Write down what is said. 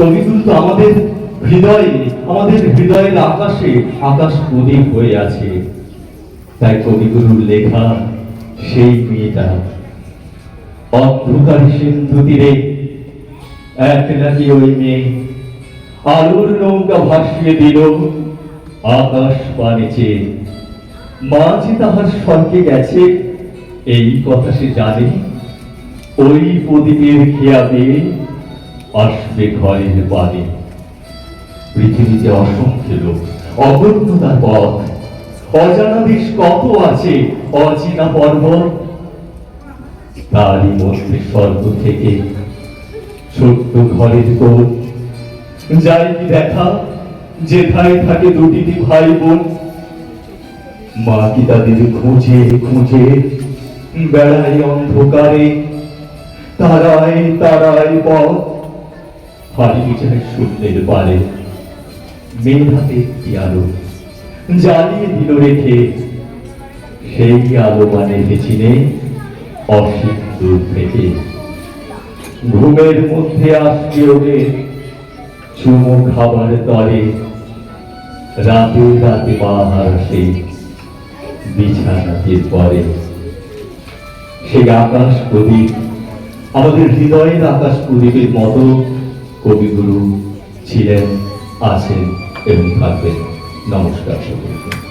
কবিগুরু তো আমাদের হৃদয়ে, আমাদের হৃদয়ের আকাশে আকাশ প্রদীপ হয়ে আছে। তাই কবিগুরুর লেখা সেই মেয়েটা। অন্ধকার সিন্ধু তীরে এক নাকি ওই মেয়ে। আলোর নৌকা ভাসিয়ে দিল আকাশ পানে চেয়ে। মা যে তাহার স্বর্গে গেছে, এই কথা সে জানে। ওই প্রদীপের খেয়া পেয়ে আসবে ঘরের বাড়ি পৃথিবীতে অসংখ্য লোক অগত্য তার পথ। অজানা কত আছে, অচেনা পর্বত। তারই মধ্যে স্বর্গ থেকে ছোট্ট ঘরের যাই কি দেখা, যেথায় থাকে দুটি ভাই বোন মা কি তাদের খুঁজে খুঁজে বেড়াই অন্ধকারে? তারাই তারাই পথ। হারিয়ে যায় শূন্যের পারে মেয়ের হাতে আলো? জ্বালিয়ে দিল রেখে। সেই আলো মানে চিনে অসীম দূর থেকে ঘুমের মধ্যে আসছে ওকে চুমো খাবার তরে। রাতে রাতে বাহার সেই বিছানাতে পরে। সেই আকাশ প্রদীপ, আমাদের হৃদয়ের আকাশ প্রদীপের মতো কবিগুরু ছিলেন আছেন এবং থাকবেন। নমস্কার সকলকে।